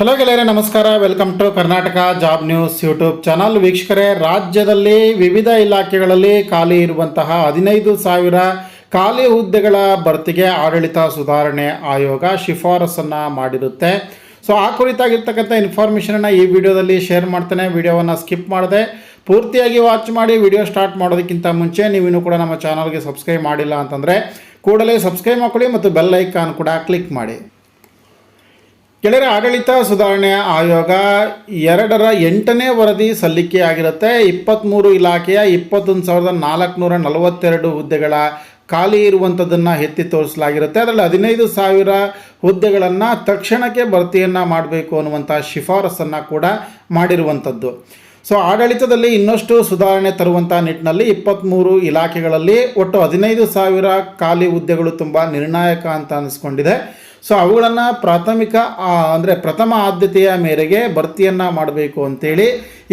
Hello ಗೆಳೆಯರೆ, ನಮಸ್ಕಾರ. Welcome to Karnataka job news YouTube channel ವೀಕ್ಷಕರೇ, ರಾಜ್ಯದಲ್ಲಿ ವಿವಿಧ ಇಲಾಖೆಗಳಲ್ಲಿ ಖಾಲಿ ಇರುವಂತಹ ಹದಿನೈದು ಸಾವಿರ ಖಾಲಿ ಹುದ್ದೆಗಳ ಭರ್ತಿಗೆ ಆಡಳಿತ ಸುಧಾರಣೆ ಆಯೋಗ ಶಿಫಾರಸನ್ನು ಮಾಡಿರುತ್ತೆ. ಸೊ ಆ ಕುರಿತಾಗಿರ್ತಕ್ಕಂಥ ಇನ್ಫಾರ್ಮೇಷನನ್ನು ಈ ವಿಡಿಯೋದಲ್ಲಿ ಶೇರ್ ಮಾಡ್ತೇನೆ. ವಿಡಿಯೋವನ್ನು ಸ್ಕಿಪ್ ಮಾಡದೆ ಪೂರ್ತಿಯಾಗಿ ವಾಚ್ ಮಾಡಿ. ವಿಡಿಯೋ ಸ್ಟಾರ್ಟ್ ಮಾಡೋದಕ್ಕಿಂತ ಮುಂಚೆ ನೀವಿನ್ನೂ ಕೂಡ ನಮ್ಮ ಚಾನಲ್ಗೆ ಸಬ್ಸ್ಕ್ರೈಬ್ ಮಾಡಿಲ್ಲ ಅಂತಂದರೆ ಕೂಡಲೇ ಸಬ್ಸ್ಕ್ರೈಬ್ ಮಾಡ್ಕೊಳ್ಳಿ ಮತ್ತು ಬೆಲ್ ಐಕಾನ್ ಕೂಡ ಕ್ಲಿಕ್ ಮಾಡಿ. ಕೆಳಗೆ ಆಡಳಿತ ಸುಧಾರಣೆ ಆಯೋಗ ಎರಡರ ಎಂಟನೇ ವರದಿ ಸಲ್ಲಿಕೆಯಾಗಿರುತ್ತೆ. ಇಪ್ಪತ್ತ್ಮೂರು ಇಲಾಖೆಯ ಇಪ್ಪತ್ತೊಂದು ಸಾವಿರದ ನಾಲ್ಕುನೂರ ನಲವತ್ತೆರಡು ಹುದ್ದೆಗಳ ಖಾಲಿ ಇರುವಂಥದ್ದನ್ನು ಎತ್ತಿ ತೋರಿಸಲಾಗಿರುತ್ತೆ. ಅದರಲ್ಲಿ ಹದಿನೈದು ಸಾವಿರ ಹುದ್ದೆಗಳನ್ನು ತಕ್ಷಣಕ್ಕೆ ಭರ್ತಿಯನ್ನು ಮಾಡಬೇಕು ಅನ್ನುವಂಥ ಶಿಫಾರಸನ್ನು ಕೂಡ ಮಾಡಿರುವಂಥದ್ದು. ಸೊ ಆಡಳಿತದಲ್ಲಿ ಇನ್ನಷ್ಟು ಸುಧಾರಣೆ ತರುವಂಥ ನಿಟ್ಟಿನಲ್ಲಿ ಇಪ್ಪತ್ತ್ಮೂರು ಇಲಾಖೆಗಳಲ್ಲಿ ಒಟ್ಟು ಹದಿನೈದು ಸಾವಿರ ಖಾಲಿ ಹುದ್ದೆಗಳು ತುಂಬ ನಿರ್ಣಾಯಕ ಅಂತ ಅನಿಸ್ಕೊಂಡಿದೆ. ಸೊ ಅವುಗಳನ್ನು ಪ್ರಾಥಮಿಕ ಅಂದರೆ ಪ್ರಥಮ ಆದ್ಯತೆಯ ಮೇರೆಗೆ ಭರ್ತಿಯನ್ನು ಮಾಡಬೇಕು ಅಂತೇಳಿ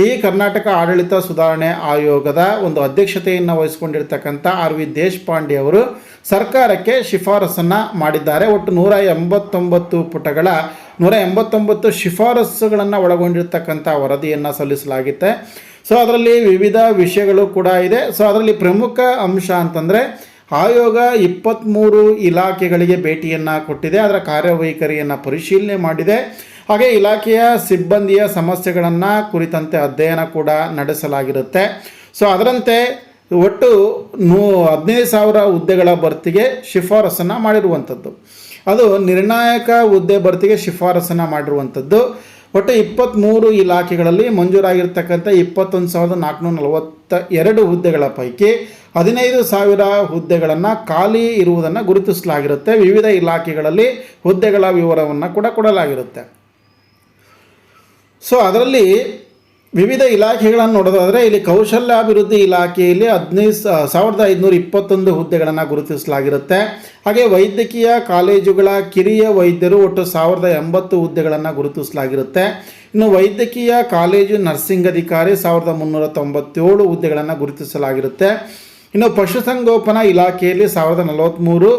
ಈ ಕರ್ನಾಟಕ ಆಡಳಿತ ಸುಧಾರಣೆ ಆಯೋಗದ ಒಂದು ಅಧ್ಯಕ್ಷತೆಯನ್ನು ವಹಿಸ್ಕೊಂಡಿರ್ತಕ್ಕಂಥ ಆರ್ ವಿ ದೇಶಪಾಂಡೆ ಅವರು ಸರ್ಕಾರಕ್ಕೆ ಶಿಫಾರಸನ್ನು ಮಾಡಿದ್ದಾರೆ. ಒಟ್ಟು ನೂರ ಎಂಬತ್ತೊಂಬತ್ತು ಪುಟಗಳ, ನೂರ ಎಂಬತ್ತೊಂಬತ್ತು ಶಿಫಾರಸುಗಳನ್ನು ಒಳಗೊಂಡಿರ್ತಕ್ಕಂಥ ವರದಿಯನ್ನು ಸಲ್ಲಿಸಲಾಗುತ್ತೆ. ಸೊ ಅದರಲ್ಲಿ ವಿವಿಧ ವಿಷಯಗಳು ಕೂಡ ಇದೆ. ಸೊ ಅದರಲ್ಲಿ ಪ್ರಮುಖ ಅಂಶ ಅಂತಂದರೆ, ಆಯೋಗ ಇಪ್ಪತ್ತ್ಮೂರು ಇಲಾಖೆಗಳಿಗೆ ಭೇಟಿಯನ್ನು ಕೊಟ್ಟಿದೆ. ಅದರ ಕಾರ್ಯವೈಖರಿಯನ್ನು ಪರಿಶೀಲನೆ ಮಾಡಿದೆ. ಹಾಗೆ ಇಲಾಖೆಯ ಸಿಬ್ಬಂದಿಯ ಸಮಸ್ಯೆಗಳನ್ನು ಕುರಿತಂತೆ ಅಧ್ಯಯನ ಕೂಡ ನಡೆಸಲಾಗಿರುತ್ತೆ. ಸೊ ಅದರಂತೆ ಒಟ್ಟು ನೂ ಹದಿನೈದು ಸಾವಿರ ಹುದ್ದೆಗಳ ಭರ್ತಿಗೆ ಶಿಫಾರಸನ್ನು ಮಾಡಿರುವಂಥದ್ದು. ಅದು ನಿರ್ಣಾಯಕ ಹುದ್ದೆ ಭರ್ತಿಗೆ ಶಿಫಾರಸನ್ನು ಮಾಡಿರುವಂಥದ್ದು. ಒಟ್ಟು ಇಪ್ಪತ್ತ್ಮೂರು ಇಲಾಖೆಗಳಲ್ಲಿ ಮಂಜೂರಾಗಿರ್ತಕ್ಕಂಥ ಇಪ್ಪತ್ತೊಂದು ಸಾವಿರದ ನಾಲ್ಕುನೂರ ನಲವತ್ತ ಎರಡು ಹುದ್ದೆಗಳ ಪೈಕಿ ಹದಿನೈದು ಸಾವಿರ ಹುದ್ದೆಗಳನ್ನು ಖಾಲಿ ಇರುವುದನ್ನು ಗುರುತಿಸಲಾಗಿರುತ್ತೆ. ವಿವಿಧ ಇಲಾಖೆಗಳಲ್ಲಿ ಹುದ್ದೆಗಳ ವಿವರವನ್ನು ಕೂಡ ಕೊಡಲಾಗಿರುತ್ತೆ. ಸೊ ಅದರಲ್ಲಿ ವಿವಿಧ ಇಲಾಖೆಗಳನ್ನು ನೋಡೋದಾದರೆ ಇಲ್ಲಿ ಕೌಶಲ್ಯಾಭಿವೃದ್ಧಿ ಇಲಾಖೆಯಲ್ಲಿ ಹದಿನೈದು ಸಾವಿರದ ಐದುನೂರ ಇಪ್ಪತ್ತೊಂದು ಹುದ್ದೆಗಳನ್ನು ಗುರುತಿಸಲಾಗಿರುತ್ತೆ. ಹಾಗೆ ವೈದ್ಯಕೀಯ, ಕಾಲೇಜುಗಳ ಕಿರಿಯ ವೈದ್ಯರು ಒಟ್ಟು ಸಾವಿರದ ಎಂಬತ್ತು ಹುದ್ದೆಗಳನ್ನು ಗುರುತಿಸಲಾಗಿರುತ್ತೆ. ಇನ್ನು ವೈದ್ಯಕೀಯ, ಕಾಲೇಜು, ನರ್ಸಿಂಗ್ ಅಧಿಕಾರಿ ಸಾವಿರದ ಮುನ್ನೂರ ತೊಂಬತ್ತೇಳು ಹುದ್ದೆಗಳನ್ನು ಗುರುತಿಸಲಾಗಿರುತ್ತೆ. ಇನ್ನು ಪಶುಸಂಗೋಪನಾ ಇಲಾಖೆಯಲ್ಲಿ ಸಾವಿರದ ನಲವತ್ತ್ಮೂರು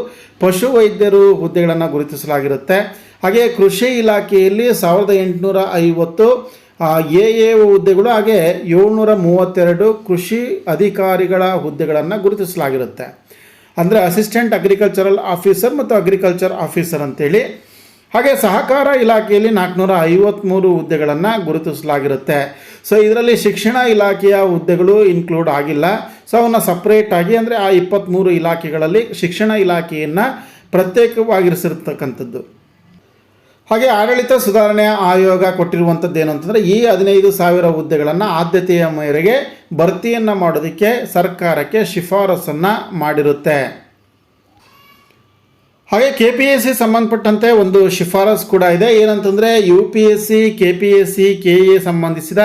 ಪಶು ವೈದ್ಯರು ಹುದ್ದೆಗಳನ್ನು ಗುರುತಿಸಲಾಗಿರುತ್ತೆ. ಹಾಗೆ ಕೃಷಿ ಇಲಾಖೆಯಲ್ಲಿ ಸಾವಿರದ ಎಂಟುನೂರ ಐವತ್ತು ಎ ಎ ಹುದ್ದೆಗಳು ಹಾಗೆ ಏಳ್ನೂರ ಮೂವತ್ತೆರಡು ಕೃಷಿ ಅಧಿಕಾರಿಗಳ ಹುದ್ದೆಗಳನ್ನು ಗುರುತಿಸಲಾಗಿರುತ್ತೆ. ಅಂದರೆ ಅಸಿಸ್ಟೆಂಟ್ ಅಗ್ರಿಕಲ್ಚರಲ್ ಆಫೀಸರ್ ಮತ್ತು ಅಗ್ರಿಕಲ್ಚರ್ ಆಫೀಸರ್ ಅಂತೇಳಿ. ಹಾಗೆ ಸಹಕಾರ ಇಲಾಖೆಯಲ್ಲಿ ನಾಲ್ಕುನೂರ ಐವತ್ತ್ಮೂರು ಹುದ್ದೆಗಳನ್ನು ಗುರುತಿಸಲಾಗಿರುತ್ತೆ. ಸೊ ಇದರಲ್ಲಿ ಶಿಕ್ಷಣ ಇಲಾಖೆಯ ಹುದ್ದೆಗಳು ಇನ್ಕ್ಲೂಡ್ ಆಗಿಲ್ಲ. ಸೊ ಅವನ್ನ ಸಪ್ರೇಟಾಗಿ ಅಂದರೆ ಆ ಇಪ್ಪತ್ತ್ಮೂರು ಇಲಾಖೆಗಳಲ್ಲಿ ಶಿಕ್ಷಣ ಇಲಾಖೆಯನ್ನು ಪ್ರತ್ಯೇಕವಾಗಿರಿಸಿರ್ತಕ್ಕಂಥದ್ದು. ಹಾಗೆ ಆಡಳಿತ ಸುಧಾರಣೆ ಆಯೋಗ ಕೊಟ್ಟಿರುವಂಥದ್ದು ಏನು ಅಂತಂದರೆ ಈ ಹದಿನೈದು ಸಾವಿರ ಹುದ್ದೆಗಳನ್ನು ಆದ್ಯತೆಯ ಮೇರೆಗೆ ಭರ್ತಿಯನ್ನು ಮಾಡೋದಕ್ಕೆ ಸರ್ಕಾರಕ್ಕೆ ಶಿಫಾರಸನ್ನು ಮಾಡಿರುತ್ತೆ. ಹಾಗೆ ಕೆ ಪಿ ಎಸ್ ಸಿ ಸಂಬಂಧಪಟ್ಟಂತೆ ಒಂದು ಶಿಫಾರಸ್ ಕೂಡ ಇದೆ. ಏನಂತಂದರೆ U P S C K P S C K A ಸಂಬಂಧಿಸಿದ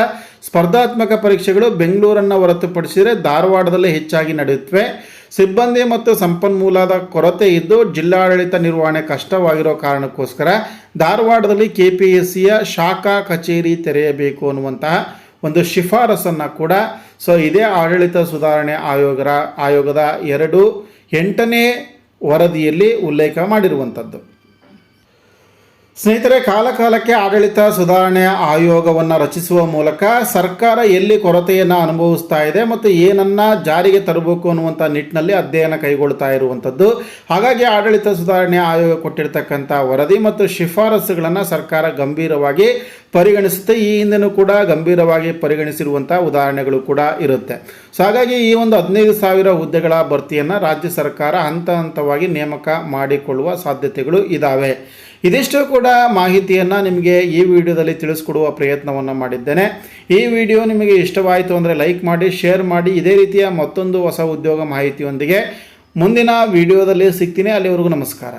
ಸ್ಪರ್ಧಾತ್ಮಕ ಪರೀಕ್ಷೆಗಳು ಬೆಂಗಳೂರನ್ನು ಹೊರತುಪಡಿಸಿದರೆ ಧಾರವಾಡದಲ್ಲಿ ಹೆಚ್ಚಾಗಿ ನಡೆಯುತ್ತವೆ. ಸಿಬ್ಬಂದಿ ಮತ್ತು ಸಂಪನ್ಮೂಲದ ಕೊರತೆ ಇದ್ದು ಜಿಲ್ಲಾಡಳಿತ ನಿರ್ವಹಣೆ ಕಷ್ಟವಾಗಿರೋ ಕಾರಣಕ್ಕೋಸ್ಕರ ಧಾರವಾಡದಲ್ಲಿ ಕೆ ಪಿ ಎಸ್ ಸಿಯ ಶಾಖಾ ಕಚೇರಿ ತೆರೆಯಬೇಕು ಅನ್ನುವಂತಹ ಒಂದು ಶಿಫಾರಸನ್ನು ಕೂಡ ಸೊ ಇದೇ ಆಡಳಿತ ಸುಧಾರಣೆ ಆಯೋಗರ, ಆಯೋಗದ ಎರಡು ಎಂಟನೇ ವರದಿಯಲ್ಲಿ ಉಲ್ಲೇಖ ಮಾಡಿರುವಂಥದ್ದು. ಸ್ನೇಹಿತರೆ, ಕಾಲಕಾಲಕ್ಕೆ ಆಡಳಿತ ಸುಧಾರಣೆ ಆಯೋಗವನ್ನು ರಚಿಸುವ ಮೂಲಕ ಸರ್ಕಾರ ಎಲ್ಲಿ ಕೊರತೆಯನ್ನು ಅನುಭವಿಸ್ತಾ ಇದೆ ಮತ್ತು ಏನನ್ನು ಜಾರಿಗೆ ತರಬೇಕು ಅನ್ನುವಂಥ ನಿಟ್ಟಿನಲ್ಲಿ ಅಧ್ಯಯನ ಕೈಗೊಳ್ತಾ ಇರುವಂಥದ್ದು. ಹಾಗಾಗಿ ಆಡಳಿತ ಸುಧಾರಣೆ ಆಯೋಗ ಕೊಟ್ಟಿರ್ತಕ್ಕಂಥ ವರದಿ ಮತ್ತು ಶಿಫಾರಸುಗಳನ್ನು ಸರ್ಕಾರ ಗಂಭೀರವಾಗಿ ಪರಿಗಣಿಸುತ್ತೆ. ಈ ಹಿಂದೆನೂ ಕೂಡ ಗಂಭೀರವಾಗಿ ಪರಿಗಣಿಸಿರುವಂಥ ಉದಾಹರಣೆಗಳು ಕೂಡ ಇರುತ್ತೆ. ಸೊ ಹಾಗಾಗಿ ಈ ಒಂದು ಹದಿನೈದು ಸಾವಿರ ಹುದ್ದೆಗಳ ಭರ್ತಿಯನ್ನು ರಾಜ್ಯ ಸರ್ಕಾರ ಹಂತ ಹಂತವಾಗಿ ನೇಮಕ ಮಾಡಿಕೊಳ್ಳುವ ಸಾಧ್ಯತೆಗಳು ಇದ್ದಾವೆ ಇದಿಷ್ಟು ಕೂಡ ಮಾಹಿತಿಯನ್ನು ನಿಮಗೆ ಈ ವಿಡಿಯೋದಲ್ಲಿ ತಿಳಿಸ್ಕೊಡುವ ಪ್ರಯತ್ನವನ್ನು ಮಾಡಿದ್ದೇನೆ. ಈ ವಿಡಿಯೋ ನಿಮಗೆ ಇಷ್ಟವಾಯಿತು ಅಂದರೆ ಲೈಕ್ ಮಾಡಿ, ಶೇರ್ ಮಾಡಿ, ಇದೇ ರೀತಿಯ ಮತ್ತೊಂದು ಹೊಸ ಉದ್ಯೋಗ ಮಾಹಿತಿಯೊಂದಿಗೆ ಮುಂದಿನ ವಿಡಿಯೋದಲ್ಲಿ ಸಿಗ್ತೀನಿ. ಅಲ್ಲಿವರೆಗೂ ನಮಸ್ಕಾರ.